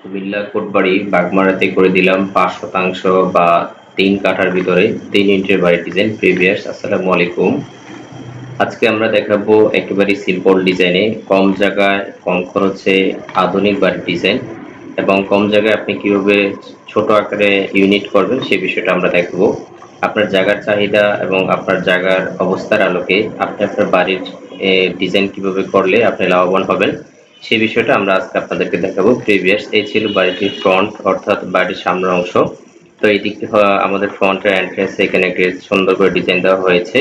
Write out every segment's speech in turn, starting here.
কুমিল্লা, কোটবাড়ি, বাগমারাতে করে দিলাম পাঁচ শতাংশ বা তিন কাঠার ভিতরে তিন ইঞ্চের বাড়ির ডিজাইন প্রিভিয়াস আসসালামু আলাইকুম। আজকে আমরা দেখাবো একেবারে সিম্পল ডিজাইনে কম জায়গায় কম খরচে আধুনিক বাড়ির ডিজাইন এবং কম জায়গায় আপনি কীভাবে ছোট আকারে ইউনিট করবেন সেই বিষয়টা আমরা দেখব। আপনার জায়গার চাহিদা এবং আপনার জায়গার অবস্থার আলোকে আপনি আপনার বাড়ির ডিজাইন কীভাবে করলে আপনি লাভবান হবেন। সেই বিষয়টা আমরা আজকে আপনাদেরকে দেখাবো প্রিভিয়াস এই ছিল বাড়িটির ফ্রন্ট অর্থাৎ বাড়ির সামনের অংশ। তো এই দিকটি আমাদের ফ্রন্টের এন্ট্রেন্স এখানে একটি সুন্দর করে ডিজাইন দেওয়া হয়েছে।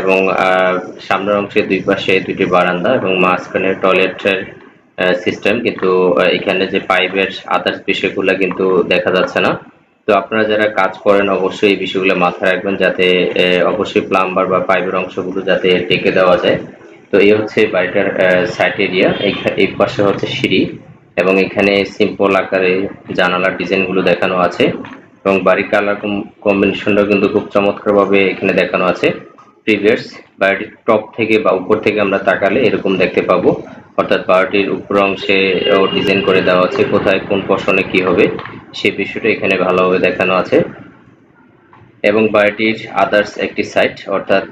এবং সামনের অংশে দুই পাশে দুটি বারান্দা এবং মাঝখানে টয়লেটের সিস্টেম কিন্তু এখানে যে পাইপের আদার্স বিষয়গুলো কিন্তু দেখা যাচ্ছে না। তো আপনারা যারা কাজ করেন, অবশ্যই এই বিষয়গুলো মাথায় রাখবেন যাতে অবশ্যই প্লাম্বার বা পাইপের অংশগুলো যাতে টেকে দেওয়া যায়। তো এই হচ্ছে বাড়িটার সাইট এরিয়া এই পাশে হচ্ছে সিঁড়ি এবং এখানে সিম্পল আকারে জানালার ডিজাইনগুলো দেখানো আছে এবং বাড়ির কালার কম্বিনেশনটা কিন্তু খুব চমৎকারভাবে এখানে দেখানো আছে। প্রিভিয়াস বাড়িটির টপ থেকে বা উপর থেকে আমরা তাকালে এরকম দেখতে পাবো। অর্থাৎ বাড়িটির উপর অংশে ডিজাইন করে দেওয়া আছে কোথায়, কোন পশনে কি হবে সেই বিষয়টা এখানে ভালোভাবে দেখানো আছে। এবং বাড়িটির আদার্স একটি সাইট অর্থাৎ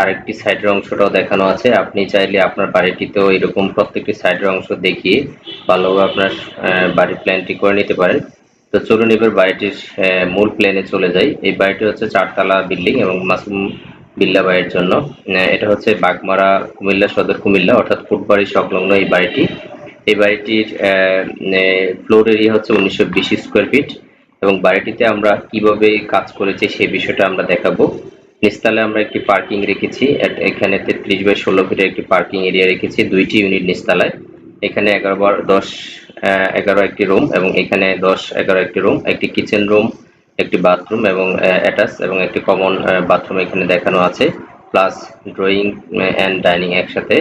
আরেকটি সাইডের অংশটাও দেখানো আছে। আপনি চাইলে আপনার বাড়িটিতেও এরকম প্রত্যেকটি সাইডের অংশ দেখিয়ে ভালোভাবে আপনার বাড়ির প্ল্যানটি করে নিতে পারেন। তো চলুন এবার বাড়িটির মূল প্ল্যানে চলে যাই। এই বাড়িটি হচ্ছে চারতলা বিল্ডিং এবং মাসুম বিল্লা বাড়ির জন্য। এটা হচ্ছে বাগমারা কুমিল্লা সদর কুমিল্লা, অর্থাৎ ফুটবাড়ি সংলগ্ন এই বাড়িটি। এই বাড়িটির ফ্লোর এরিয়া হচ্ছে উনিশশো স্কোয়ার ফিট এবং বাড়িটিতে আমরা কীভাবে কাজ করেছি সেই বিষয়টা আমরা দেখাবো। নিচতলে আমরা একটি পার্কিং রেখেছি এখানে তেত্রিশ বাই ষোলো ফিটের একটি পার্কিং এরিয়া রেখেছি, দুইটি ইউনিট নিচতলায় এখানে এগারো বার দশ এগারো একটি রুম এবং এখানে দশ, এগারো একটি রুম, একটি কিচেন রুম, একটি বাথরুম এবং অ্যাটাচ এবং একটি কমন বাথরুম এখানে দেখানো আছে। প্লাস ড্রয়িং অ্যান্ড ডাইনিং একসাথে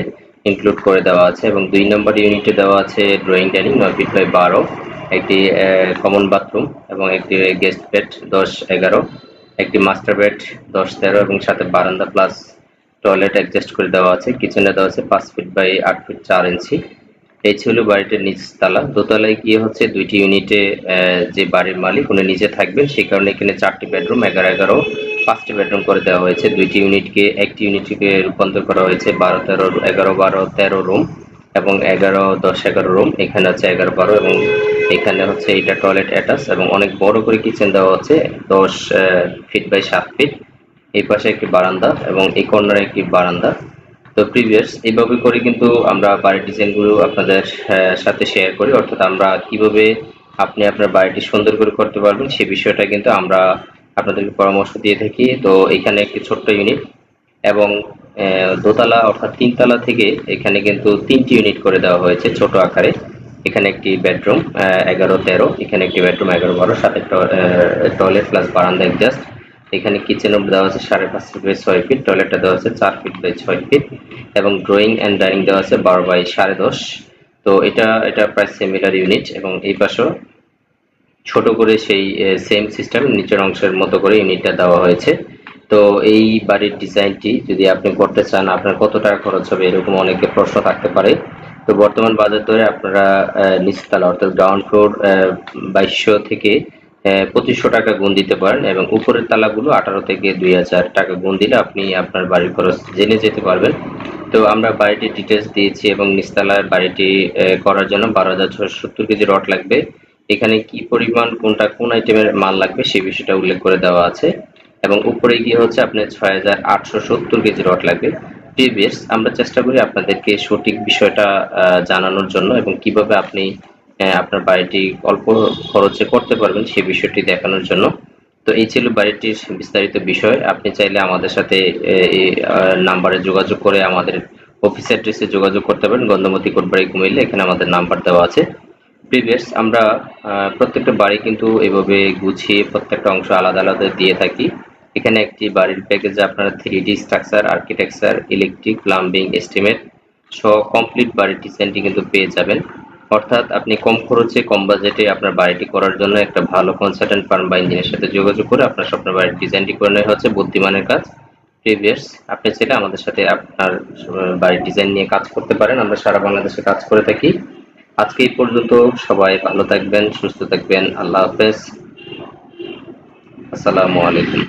ইনক্লুড করে দেওয়া আছে এবং দুই নম্বর ইউনিটে দেওয়া আছে ড্রয়িং ডাইনিং, নয় ফিট বাই বারো। একটি কমন বাথরুম এবং একটি গেস্ট বেড দশ এগারো, একটি মাস্টার বেড দশ তেরো এবং সাথে বারান্দা প্লাস টয়লেট অ্যাডজাস্ট করে দেওয়া আছে। কিচেনে দেওয়া আছে পাঁচ ফিট বাই আট ফিট চার ইঞ্চি। এই ছিল বাড়িটির নিচতলা দোতলায় গিয়ে হচ্ছে দুইটি ইউনিটে যে বাড়ির মালিক উনি নিজে থাকবেন, সেই কারণে এখানে চারটি বেডরুম এগারো এগারো, পাঁচটি বেডরুম করে দেওয়া হয়েছে। দুইটি ইউনিটকে একটি ইউনিটকে রূপান্তর করা হয়েছে বারো তেরো, এগারো বারো তেরো রুম এবং এগারো দশ এগারো রুম এখানে হচ্ছে এগারো বারো এবং এখানে হচ্ছে এটা টয়লেট অ্যাটাচ এবং অনেক বড় করে কিচেন দেওয়া হচ্ছে, দশ ফিট বাই সাত ফিট এই পাশে একটি বারান্দা এবং এই কর্নারে একটি বারান্দা। তো প্রিভিয়াস এইভাবে করে কিন্তু আমরা বাড়ির ডিজাইনগুলো আপনাদের সাথে শেয়ার করি। অর্থাৎ আমরা কীভাবে আপনি আপনার বাড়িটি সুন্দর করে করতে পারবেন সে বিষয়টা কিন্তু আমরা আপনাদেরকে পরামর্শ দিয়ে থাকি। তো এখানে একটি ছোট্ট ইউনিট এবং দোতলা অর্থাৎ তিনতলা থেকে এখানে কিন্তু তিনটি ইউনিট করে দেওয়া হয়েছে ছোট আকারে। এখানে একটি বেডরুম এগারো তেরো, এখানে একটি বেডরুম, এগারো বারো, সাথে টয়লেট প্লাস বারান্দা এক্সাস্ট এখানে কিচেন দেওয়া আছে সাড়ে পাঁচ ফিট বাই ছয় ফিট টয়লেটটা দেওয়া আছে চার ফিট বাই ছয় ফিট এবং ড্রয়িং অ্যান্ড ডাইনিং দেওয়া আছে বারো বাই সাড়ে দশ। তো এটা এটা প্রায় সিমিলার ইউনিট এবং এই পাশেও ছোট করে সেই সেম সিস্টেম নিচের অংশের মতো করে ইউনিটটা দেওয়া হয়েছে। তো এই বাড়ির ডিজাইনটি যদি আপনি করতে চান, আপনার কত টাকা খরচ হবে এরকম অনেকে প্রশ্ন থাকতে পারে। তো বর্তমান বাজার দরে আপনারা নিচতলা অর্থাৎ গ্রাউন্ড ফ্লোর বাইশশো থেকে পঁচিশশো টাকা গুণ দিতে পারেন এবং উপরের তালাগুলো আঠারো থেকে দুই হাজার টাকা গুণ দিলে আপনি আপনার বাড়ির খরচ জেনে যেতে পারবেন। তো আমরা বাড়িটির ডিটেলস দিয়েছি এবং নিচতলার বাড়িটি করার জন্য বারো হাজার ছশো সত্তর কেজি রড লাগবে। এখানে কি পরিমাণ, কোনটা কোন আইটেমের মাল লাগবে সেই বিষয়টা উল্লেখ করে দেওয়া আছে। এবং উপরে গিয়ে হচ্ছে আপনার ছয় হাজার আটশো সত্তর কেজি রড লাগবে। প্রিভিয়াস আমরা চেষ্টা করি আপনাদেরকে সঠিক বিষয়টা জানানোর জন্য এবং কীভাবে আপনি আপনার বাড়িটি অল্প খরচে করতে পারবেন সেই বিষয়টি দেখানোর জন্য। তো এই ছিল বাড়িটির বিস্তারিত বিষয়। আপনি চাইলে আমাদের সাথে এই নাম্বারে যোগাযোগ করে আমাদের অফিস অ্যাড্রেসে যোগাযোগ করতে পারেন। গন্ধমতি কোটবাড়ি কুমিল্লা, এখানে আমাদের নাম্বার দেওয়া আছে। প্রিভিয়াস আমরা প্রত্যেকটা বাড়ি কিন্তু এভাবে গুছিয়ে প্রত্যেকটা অংশ আলাদা আলাদা দিয়ে থাকি। এখানে একটি বাড়ির প্যাকেজে আপনারা three D structure architecture electric plumbing estimate সহ কমপ্লিট বাড়ির ডিজাইনটি কিন্তু পেয়ে যাবেন। অর্থাৎ আপনি কম খরচে, কম বাজেটে আপনার বাড়িটি করার জন্য একটা ভালো কনসালটেন্ট ফার্ম বা ইঞ্জিনের সাথে যোগাযোগ করে আপনার স্বপ্নের বাড়ির ডিজাইনটি করে নেওয়া হচ্ছে। বুদ্ধিমানের কাজ। প্রিভিয়াস আপনি চাইলে আমাদের সাথে আপনার বাড়ির ডিজাইন নিয়ে কাজ করতে পারেন। আমরা সারা বাংলাদেশে কাজ করে থাকি। আজকে এই পর্যন্ত সবাই ভালো থাকবেন, সুস্থ থাকবেন। আল্লাহ হাফেজ। আসসালামু আলাইকুম।